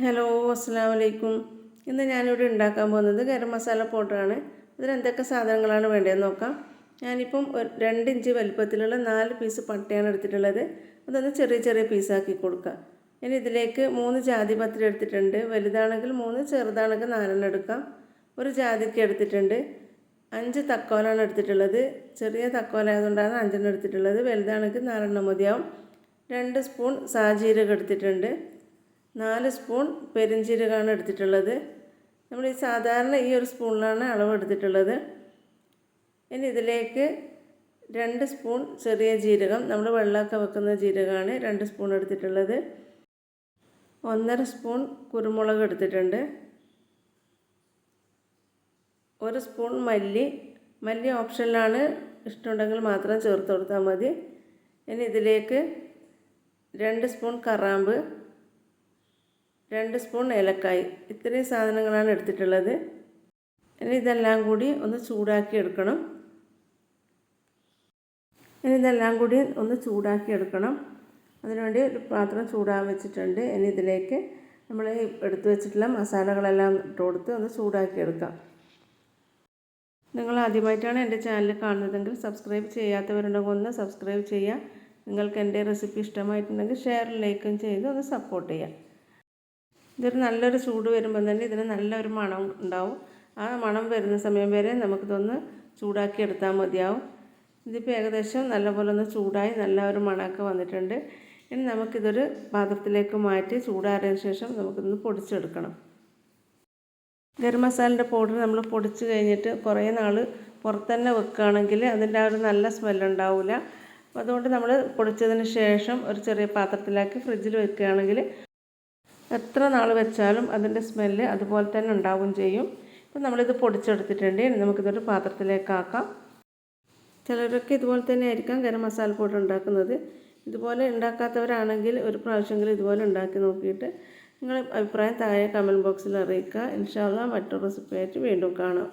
Hello അസ്സാം വലൈക്കും ഇന്ന് ഞാനിവിടെ ഉണ്ടാക്കാൻ പോകുന്നത് ഗരം മസാല പൗഡറാണ്. ഇതിന് എന്തൊക്കെ സാധനങ്ങളാണ് വേണ്ടതെന്ന് നോക്കാം. ഞാനിപ്പം രണ്ട് ഇഞ്ച് വലിപ്പത്തിലുള്ള നാല് പീസ് പട്ടയാണ് എടുത്തിട്ടുള്ളത്. അതൊന്ന് ചെറിയ ചെറിയ പീസാക്കി കൊടുക്കുക ഇനി ഇതിലേക്ക് മൂന്ന് ജാതി പത്രി എടുത്തിട്ടുണ്ട്. വലുതാണെങ്കിൽ മൂന്ന് ചെറുതാണെങ്കിൽ നാലെണ്ണം എടുക്കാം. ഒരു ജാതിക്ക് എടുത്തിട്ടുണ്ട്. അഞ്ച് തക്കോലാണ് എടുത്തിട്ടുള്ളത്. ചെറിയ തക്കോലായതുകൊണ്ടാണ് അഞ്ചെണ്ണം എടുത്തിട്ടുള്ളത്. വലുതാണെങ്കിൽ നാലെണ്ണം മതിയാവും. രണ്ട് സ്പൂൺ സാജീരകം എടുത്തിട്ടുണ്ട്. നാല് സ്പൂൺ പെരിഞ്ചീരകമാണ് എടുത്തിട്ടുള്ളത്. നമ്മൾ ഈ സാധാരണ ഈ ഒരു സ്പൂണിലാണ് അളവ് എടുത്തിട്ടുള്ളത്. ഇനി ഇതിലേക്ക് രണ്ട് സ്പൂൺ ചെറിയ ജീരകം നമ്മൾ വെള്ളമൊക്കെ വെക്കുന്ന ജീരകമാണ് രണ്ട് സ്പൂൺ എടുത്തിട്ടുള്ളത്. ഒന്നര സ്പൂൺ കുരുമുളക് എടുത്തിട്ടുണ്ട്. ഒരു സ്പൂൺ മല്ലി മല്ലി ഓപ്ഷനിലാണ് ഇഷ്ടമുണ്ടെങ്കിൽ മാത്രം ചേർത്ത് കൊടുത്താൽ മതി. ഇനി ഇതിലേക്ക് രണ്ട് സ്പൂൺ കറാമ്പ് രണ്ട് സ്പൂൺ ഏലക്കായ്. ഇത്രയും സാധനങ്ങളാണ് എടുത്തിട്ടുള്ളത്. ഇനി ഇതെല്ലാം കൂടി ഒന്ന് ചൂടാക്കി എടുക്കണം. ഇനി ഇതെല്ലാം കൂടി ഒന്ന് ചൂടാക്കി എടുക്കണം. അതിനുവേണ്ടി ഒരു പാത്രം ചൂടാൻ വെച്ചിട്ടുണ്ട്. ഇനി ഇതിലേക്ക് നമ്മൾ എടുത്തു വെച്ചിട്ടുള്ള മസാലകളെല്ലാം ഇട്ട് കൊടുത്ത് ഒന്ന് ചൂടാക്കി എടുക്കാം. നിങ്ങൾ ആദ്യമായിട്ടാണ് എന്റെ ചാനൽ കാണുന്നതെങ്കിൽ സബ്സ്ക്രൈബ് ചെയ്യാത്തവരുണ്ടെങ്കിൽ ഒന്ന് സബ്സ്ക്രൈബ് ചെയ്യുക. നിങ്ങൾക്ക് എന്റെ റെസിപ്പി ഇഷ്ടമായിട്ടുണ്ടെങ്കിൽ ഷെയർ ലൈക്കും ചെയ്ത് ഒന്ന് സപ്പോർട്ട് ചെയ്യുക. ഇതൊരു നല്ലൊരു ചൂട് വരുമ്പോൾ തന്നെ ഇതിന് നല്ലൊരു മണം ഉണ്ടാവും. ആ മണം വരുന്ന സമയം വരെ നമുക്കിതൊന്ന് ചൂടാക്കി എടുത്താൽ മതിയാവും. ഇതിപ്പോൾ ഏകദേശം നല്ലപോലെ ഒന്ന് ചൂടായി നല്ല ഒരു മണമൊക്കെ വന്നിട്ടുണ്ട്. ഇനി നമുക്കിതൊരു പാത്രത്തിലേക്ക് മാറ്റി ചൂടാറിയതിന് ശേഷം നമുക്കിതൊന്ന് പൊടിച്ചെടുക്കണം. ഗരം മസാലന്റെ പൗഡർ നമ്മൾ പൊടിച്ച് കഴിഞ്ഞിട്ട് കുറേ നാൾ പുറത്ത് തന്നെ വെക്കുകയാണെങ്കിൽ അതിന്റെ ആ ഒരു നല്ല സ്മെല്ലുണ്ടാവില്ല അപ്പോൾ അതുകൊണ്ട് നമ്മൾ പൊടിച്ചതിന് ശേഷം ഒരു ചെറിയ പാത്രത്തിലാക്കി ഫ്രിഡ്ജിൽ വെക്കുകയാണെങ്കിൽ എത്ര നാൾ വെച്ചാലും അതിന്റെ സ്മെല്ല് അതുപോലെ തന്നെ ഉണ്ടാവുകയും ചെയ്യും. ഇപ്പം നമ്മളിത് പൊടിച്ചെടുത്തിട്ടുണ്ട്. നമുക്കിതൊരു പാത്രത്തിലേക്കാക്കാം ചിലരൊക്കെ ഇതുപോലെ തന്നെ ആയിരിക്കാം ഗരം മസാല പൗഡർ ഉണ്ടാക്കുന്നത്. ഇതുപോലെ ഉണ്ടാക്കാത്തവരാണെങ്കിൽ ഒരു പ്രാവശ്യമെങ്കിലും ഇതുപോലെ ഉണ്ടാക്കി നോക്കിയിട്ട് നിങ്ങളുടെ അഭിപ്രായം താഴെ കമന്റ് ബോക്സിൽ അറിയിക്കുക. ഇൻഷാല്ല മറ്റൊരു റെസിപ്പി ആയിട്ട് വീണ്ടും കാണാം.